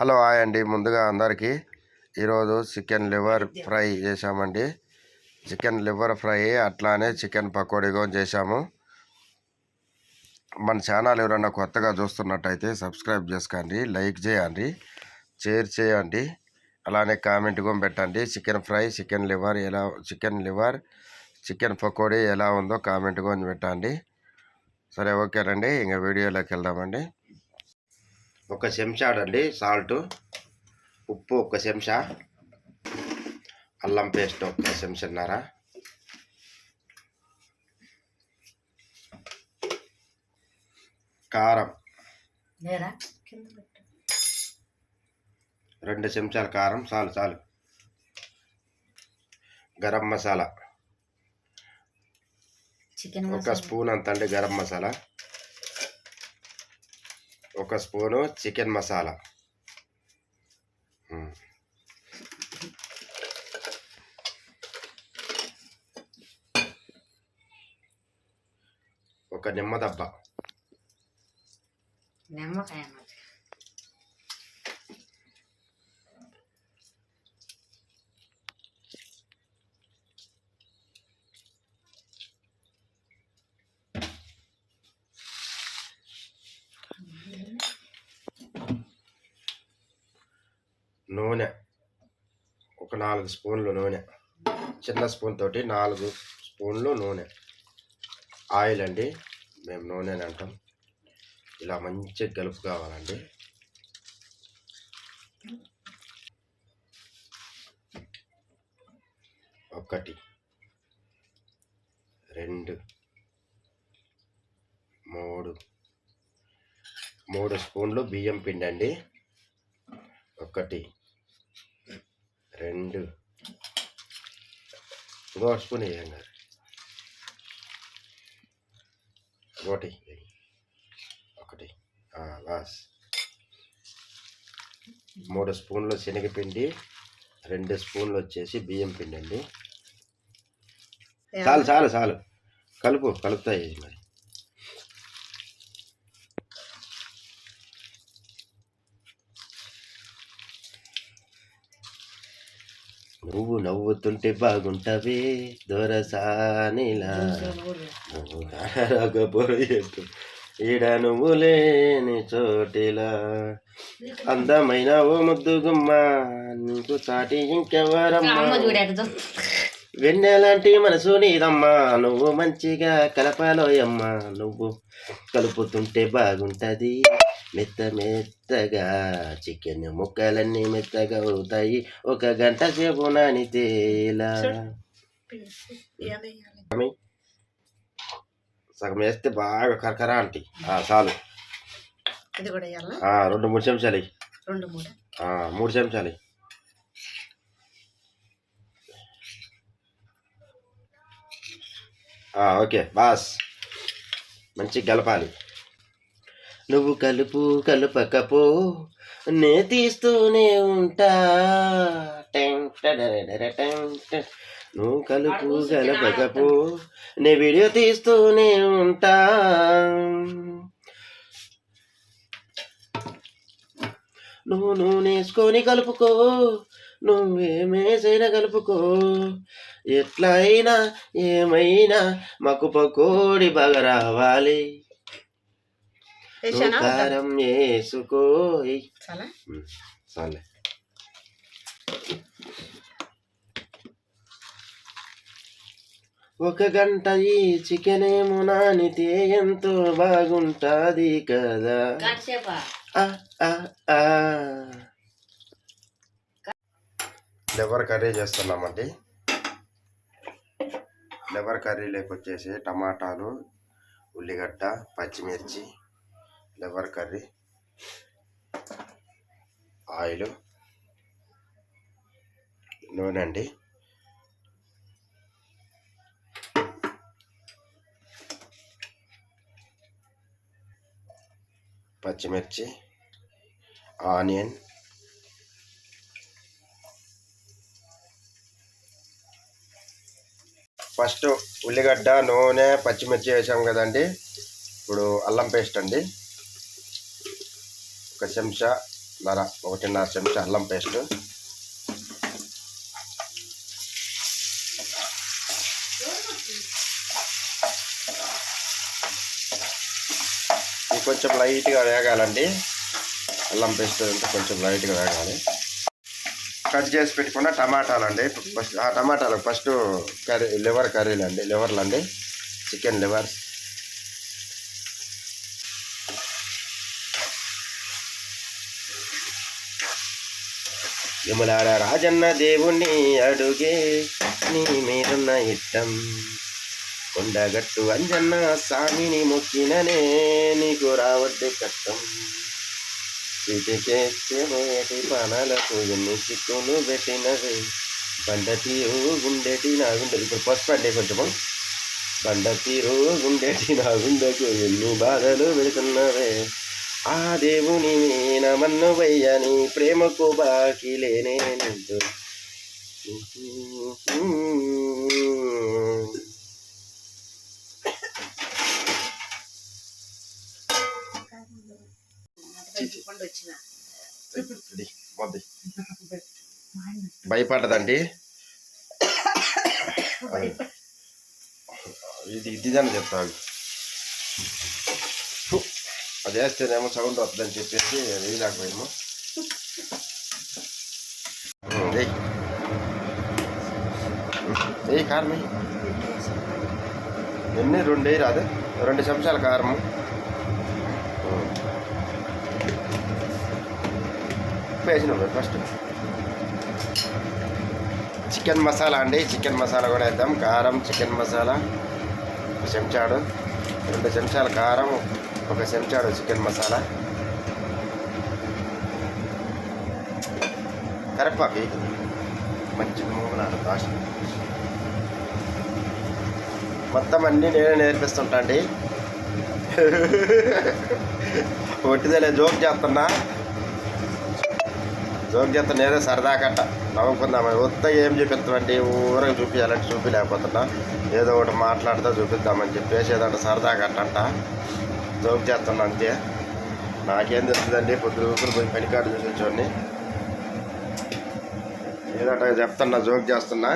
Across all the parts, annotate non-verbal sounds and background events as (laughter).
Hello hi అండి. ముందుగా అందరికీ ఈరోజు చికెన్ లివర్ ఫ్రై చేశామండి. చికెన్ లివర్ ఫ్రై అట్లానే చికెన్ పకోడీ కూడా చేశాము. మన ఛానల్ ఎవరైనా కొత్తగా చూస్తున్నట్టయితే సబ్స్క్రైబ్ చేసుకోండి లైక్ చేయండి షేర్ చేయండి అలానే కామెంట్ కూడా పెట్టండి. చికెన్ ఫ్రై చికెన్ లివర్ ఎలా చికెన్ లివర్ చికెన్ పకోడీ ఎలా ఉందో కామెంట్ కూడా పెట్టండి. సరే ఓకేనండి. ఇంకా వీడియోలోకి వెళ్దామండి. ఒక చెంచాడండి సాల్ట్ ఉప్పు ఒక చెంచా అల్లం పేస్ట్ ఒక చెంచాన్నర. కారం రెండు చెంచాల కారం చాలు చాలు. గరం మసాలా. ఒక స్పూన్ అంత అండి గరం మసాలా. ఒక స్పూను చికెన్ మసాలా. ఒక నిమ్మదబ్బ నిమ్మకాయ నూనె. ఒక నాలుగు స్పూన్లు నూనె. చిన్న స్పూన్ తోటి నాలుగు స్పూన్లు నూనె. ఆయిల్ అండి. మేము నూనె అని అంటాం. ఇలా మంచి గలుపు కావాలండి. ఒకటి రెండు మూడు. మూడు స్పూన్లు బియ్యం పిండి అండి ఒకటి రెండు. ఇంకో స్పూన్ వేయండి ఒకటి. ఒకటి. బాస్. మూడు స్పూన్లు శనగపిండి రెండు స్పూన్లు వచ్చేసి బియ్యం పిండి అండి చాలు చాలు చాలు. కలుపు కలుపుతాయి మరి. నువ్వు నవ్వుతుంటే బాగుంటవే దొరసానిలా నువ్వు ఈడ నువ్వు లేని చోటిలా. అందమైన ఓ ముద్దు గుమ్మ నీకు సాటి ఇంకెవరమ్మా? వెన్నెలాంటి మనసు నీదమ్మా నువ్వు మంచిగా కలపాలోయమ్మా. నువ్వు కలుపుతుంటే బాగుంటది. మెత్త మెత్తగా చికెన్ ముక్కలన్నీ మెత్తగా అవుతాయి. ఒక గంట సేపు నానితేలా సగం వేస్తే బాగా కరకరా అంటి. ఆ, చాలు. ఇది కూడా రెండు మూడు చెంచాలు. రెండు మూడు. మూడు చెంచాలు ఓకే బాస్. మంచి గలపాలి. నువ్వు కలుపు కలుపకపో నే తీస్తూనే ఉంటా. నువ్వు కలుపు కలపకపో నే వీడియో తీస్తూనే ఉంటా. నువ్వు నూనెసుకొని కలుపుకో నువ్వేమేసైనా కలుపుకో. ఎట్లా అయినా ఏమైనా మాకు పకోడి బాగా రావాలి. కారం వేసుకో. చాలా? ఒక గంట ఈ చికెన్ ఏమో నానితే ఎంతో బాగుంటాది కదా. ఆ, ఆ, ఆ. లివర్ కర్రీ చేస్తున్నామండి. లివర్ కర్రీలోకి వచ్చేసి టమాటాలు ఉల్లిగడ్డ పచ్చిమిర్చి లెవర్ కర్రీ ఆయిల్ నూనె అండి. పచ్చిమిర్చి ఆనియన్ ఫస్ట్ ఉల్లిగడ్డ నూనె పచ్చిమిర్చి వేసాం కదండి. ఇప్పుడు అల్లం పేస్ట్ అండి. ఒక చెంచా నర ఒకటిన్నర చెంచా అల్లం పేస్ట్. కొంచెం లైట్గా వేగాలండి. అల్లం పేస్ట్ అంతా కొంచెం లైట్గా వేగాలి. కట్ చేసి పెట్టుకున్న టమాటాలు అండి ఫస్ట్ ఆ టమాటాలు ఫస్ట్ కర్రీ లివర్ కర్రీలు అండి లివర్లు అండి చికెన్ లివర్. యములాడ రాజన్న దేవుణ్ణి అడుగే నీ మీరున్న ఇట్టం కొండగట్టు అంజన్న స్వామిని మొక్కిననే నీకు రావద్దు కష్టం. చేసేటి పనాలకు ఎన్ని చిక్కులు పెట్టినవి. బండ తీరు గుండెటి నా గుండె ఇప్పుడు పసుపు అండి కొంచెము బండ తీరు గుండెటి నా గుండెకు ఎన్ని బాధలు పెడుతున్నవే. ఆ దేవుని నమన్ను వయ్యని ప్రేమకు బాకీ లేనే. భయపడ్డదండి ఇది ఇదిదని చెప్తాను అది వేస్తేనేమో సౌండ్ వస్తుందని చెప్పేసి వేయలేకపోయాము ఏ కారం ఎన్ని? రెండు వేయి రాదు. రెండు చెంచాల కారము. వేసిన ఫస్ట్. చికెన్ మసాలా అండి. చికెన్ మసాలా కూడా వేద్దాం. కారం చికెన్ మసాలా చెంచాడు. రెండు చెంచాల కారం ఒక చెంచాడు చికెన్ మసాలా. కరెక్పాకు మంచి మూలాలు కాస్ట్ మొత్తం అన్నీ నేనే నేర్పిస్తుంటా అండి. ఒట్టిదలే జోక్ చేస్తున్నా. జోక్ చేస్తా నేనే సరదా కట్ట. నవ్వుకుందామని వద్ద ఏం చూపిస్తామండి ఊరకు చూపించాలంటే చూపించలేకపోతున్నా ఏదో ఒకటి మాట్లాడుతూ చూపిద్దామని చెప్పేసి ఏదో ఒకటి సరదా కట్టంట. జోక్ చేస్తున్నా అంతే. నాకేం తెలుస్తుందండి పొద్దు ఊపిరి పోయి పనికాడు చూపించోడిని ఏదో ఒకటి చెప్తున్నా జోక్ చేస్తున్నా.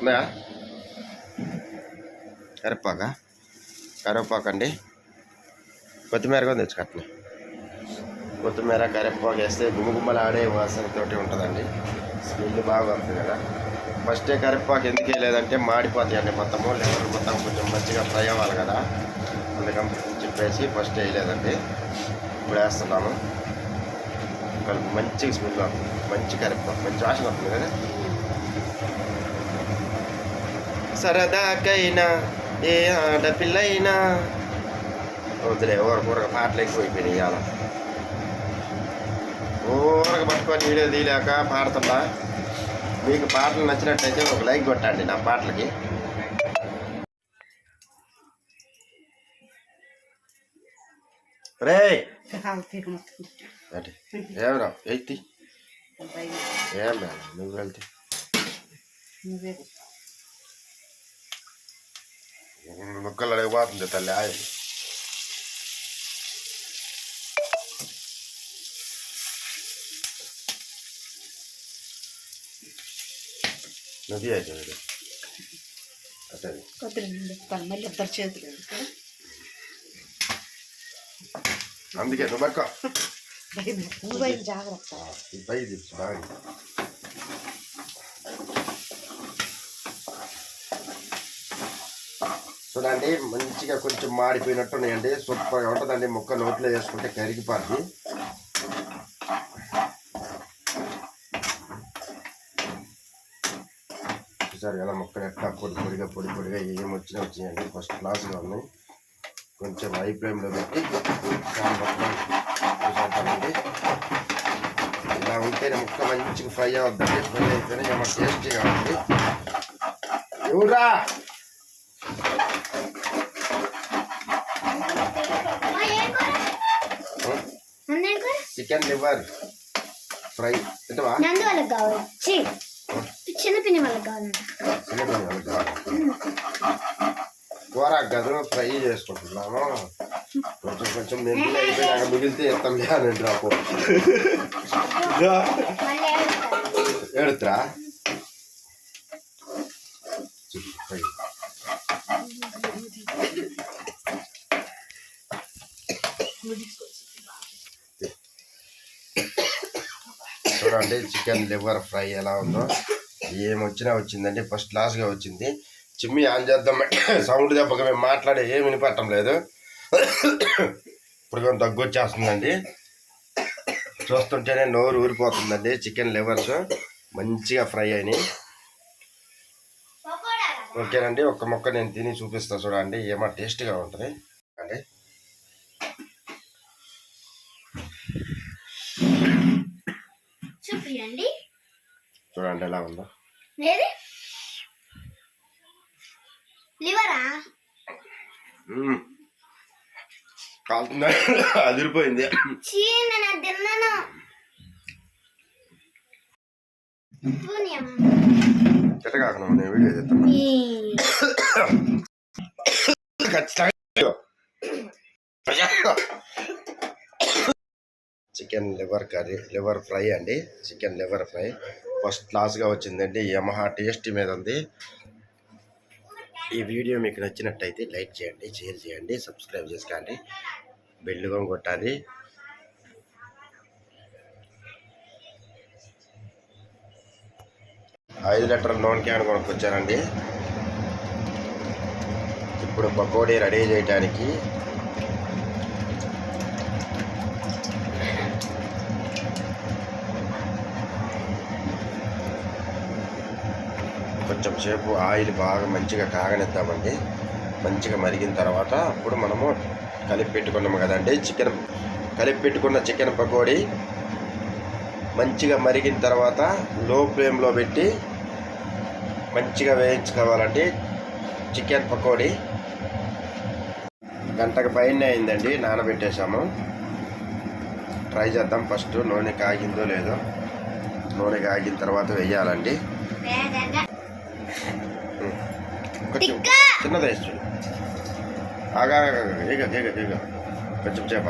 ఉన్నాయా కరివేపాక? కరివేపాకు అండి కొత్తిమీర కూడా తెచ్చుకట్టండి కొత్తిమీర కరివేపాకు వేస్తే గుమ్మగుమ్మలాడే వాసనతోటి ఉంటుందండి. స్మెల్ బాగా వస్తుంది కదా. ఫస్టే కరివేపాకు ఎందుకు వేయలేదంటే మాడిపోతాయండి మొత్తము. లెవెల్ మొత్తం కొంచెం మంచిగా ఫ్రై అవ్వాలి కదా. అందుకని చెప్పేసి ఫస్ట్ వేయలేదండి ఇప్పుడు వేస్తున్నాను. కలిపి మంచిగా స్మెల్ మంచి కరివేపాకు మంచి వాసన వస్తుంది కదా. సరదాకైనా ఏ ఆడపిల్లైనా వద్దులే ఊరక ఊరక పాటలు ఎక్కువైపోయినాయి ఇవాళ. ఊరక పట్టుకొని వీడియో తీయలేక పాడుతున్నా. మీకు పాటలు నచ్చినట్టయితే ఒక లైక్ కొట్టండి నా పాటలకి. రే ఏమరా? ఎయితి ఏం నువ్వు వెళ్తే. ముక్కలు అడిగిపోతుంది తల్లి ఆయ నది అయితే అదే కొద్దిగా నిండుతాను మళ్ళీ ఇద్దరు చేతులు ఎందుకు? అందుకే నువ్వు పక్క భయం వేస్తుంది. నువ్వు పోయి జాగ్రత్త. ఈ పై దిప్స్ బాగా. చూడండి మంచిగా కొంచెం మాడిపోయినట్టు ఉన్నాయండి సూపర్గా ఉంటుందండి. ముక్క నోట్లో వేసుకుంటే కరిగిపోద్ది. చూసారు కదా ముక్కలు ఎట్లా పొడి పొడిగా పొడి పొడిగా ఏం వచ్చినా వచ్చినాయండి. ఫస్ట్ క్లాస్గా ఉన్నాయి కొంచెం హై ఫ్లేమ్లో పెట్టి చూసేద్దామండి. ఇలా ఉంటేనే ముక్క మంచిగా ఫ్రై అవుద్దండి ఫ్రై అయితేనే ఏమో టేస్టీగా ఉంటుంది. ఎవరా చికెన్ లివర్ ఫ్రై. ఛీ, చిన్న పిన్ని వాళ్ళకి కావాలంట. కూర కాదు ఫ్రై చేసుకుంటున్నాము కొంచెం కొంచెం మెంతులు అయిపోయినాక మిగిలితే డ్రాప్ మళ్ళీ ఏడుస్తారు. ఏడుతురా? చూడండి చికెన్ లివర్ ఫ్రై ఎలా ఉందో. ఏం వచ్చినా వచ్చిందండి ఫస్ట్ క్లాస్గా వచ్చింది. చిమ్మి ఆన్ చేద్దాం. (coughs) సౌండ్ దెబ్బకి మేము మాట్లాడే ఏం వినిపట్టం లేదు. (coughs) ఇప్పుడు కొంచెం దగ్గు వచ్చేస్తుందండి. (coughs) చూస్తుంటేనే నోరు ఊరిపోతుందండి. చికెన్ లివర్స్ మంచిగా ఫ్రై అయినాయి? ఓకేనండి. ఒక్క ముక్క నేను తిని చూపిస్తా చూడండి. ఏమో టేస్ట్గా ఉంటుంది. అండి. చూడండి ఎలా ఉందో. ఏది? లివరా. కాలుతుందా? అదిరిపోయింది. నేను అది తిన్నాను. వీడియో ఖచ్చితంగా. Chicken liver curry liver fry అండి. Chicken liver fry. ఫస్ట్ క్లాస్గా వచ్చిందండి యమహా టేస్ట్ మీద ఉంది ఈ వీడియో మీకు నచ్చినట్టయితే లైక్ చేయండి షేర్ చేయండి సబ్స్క్రైబ్ చేసుకోండి. బెల్లుగం కొట్టాలి. ఐదు లీటర్ నోన్ క్యాన్ కొనుక్కొచ్చానండి. ఇప్పుడు పకోడీ రెడీ చేయడానికి కొంచెం ఆయిల్ బాగా మంచిగా కాగనిద్దామండి. మంచిగా మరిగిన తర్వాత అప్పుడు మనము కలిపి పెట్టుకున్నాము కదండి. చికెన్ కలిపి పెట్టుకున్న చికెన్ పకోడీ మంచిగా మరిగిన తర్వాత లో ఫ్లేమ్లో పెట్టి మంచిగా వేయించుకోవాలండి. చికెన్ పకోడీ గంటకు పైన అయిందండి. నానబెట్టేసాము ట్రై చేద్దాం. ఫస్ట్ నూనె కాగిందో లేదో. నూనె కాగిన తర్వాత వేయాలండి. కొంచెం. చిన్నది వేసి చూడు. ఆగా ఏగ ఏగ ఏగ కొంచెం చేప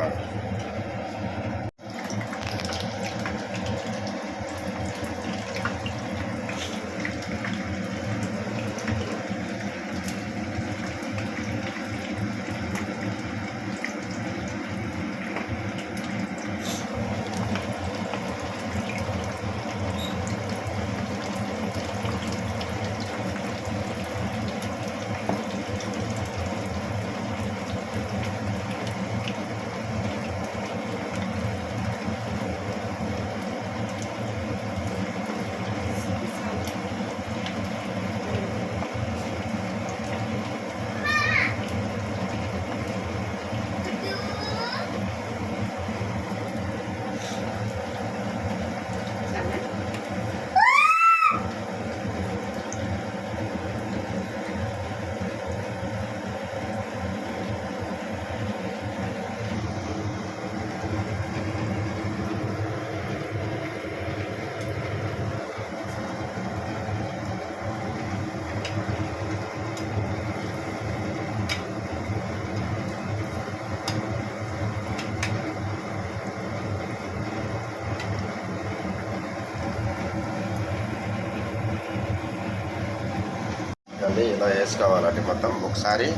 అండి ఇలా వేసుకోవాలండి మొత్తం ఒకసారి.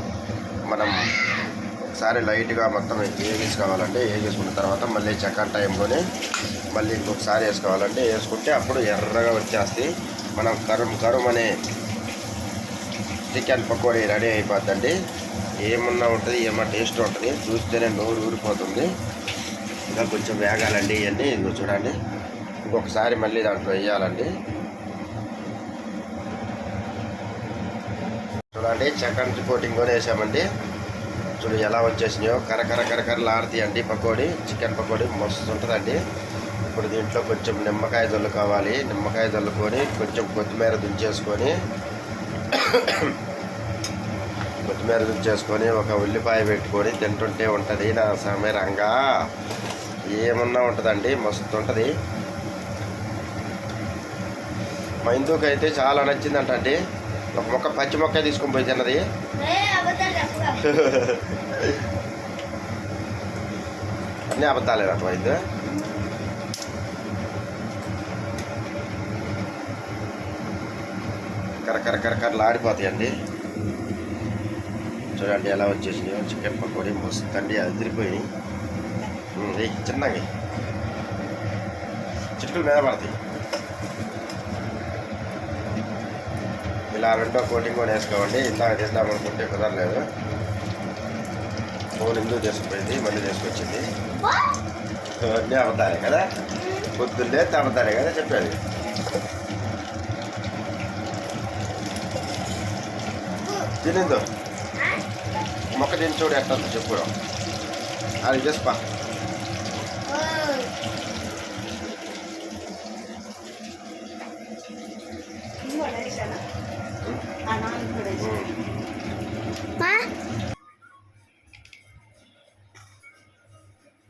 మనం ఒకసారి లైట్గా మొత్తం వేగించుకోవాలండి వేసుకున్న తర్వాత మళ్ళీ చక్కని టైంలోనే మళ్ళీ ఇంకొకసారి వేసుకోవాలండి వేసుకుంటే అప్పుడు ఎర్రగా వచ్చేస్తాయి. మనం కరుం కరుమ్ అనే చికెన్ పకోడీ రెడీ అయిపోద్దండి. ఏమున్నా ఉంటుంది ఏమన్నా టేస్ట్ ఉంటుంది చూస్తేనే నోరు ఊరిపోతుంది. ఇంకా కొంచెం వేగాలండి ఇవన్నీ. ఇదిగో చూడండి. ఇంకొకసారి మళ్ళీ దాంట్లో వేయాలండి. అలాంటి చికెన్ కోటింగ్ కూడా వేసామండి. చూడు ఎలా వచ్చేసినాయో. కరకర కరకరలు ఆడతాయండి పకోడీ. చికెన్ పకోడీ మస్తు ఉంటుందండి. ఇప్పుడు దీంట్లో కొంచెం నిమ్మకాయ జల్లు కావాలి. నిమ్మకాయ జల్లుకొని కొంచెం కొత్తిమీర దించేసుకొని (coughs) కొత్తిమీర దించేసుకొని ఒక ఉల్లిపాయ పెట్టుకొని తింటుంటే ఉంటుంది నా సమీరంగా. ఏమన్నా ఉంటుందండి. మస్తు ఉంటుంది. మా ఇందుకు అయితే చాలా నచ్చిందంట అండి ఒక మొక్క పచ్చి మొక్క తీసుకొని పోయి తిన్నది. అన్నీ అబద్ధాలే అర్థమైంది కరకర కరకరలు ఆడిపోతాయండి. చూడండి ఎలా వచ్చేసినాయో. చికెన్ పకోడీ మస్తుందండి అదిరిపోయి చిన్నగా చిట్టుకులు మీద పడతాయి. ఇలా రెండో కోటింగ్ కూడా వేసుకోండి. ఇందాక చేద్దాం అనుకుంటే కుదరలేదు. ఫోన్ ఎందుకు చేసుకుపోయింది? మళ్ళీ చేసుకొచ్చింది. అన్నీ అబద్ధాలే కదా? పొద్దున్నే అబద్ధాలే కదా చెప్పేది? తినిందో మొక్క తిని చూడు ఎట్లా ఉందో చెప్పు. అది చేసుకో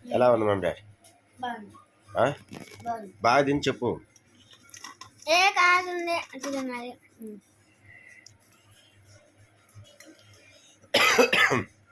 ఎలా ఉంది మమ్మీ బాగా తిని చెప్పు. ఏ కాదుంది అది (coughs)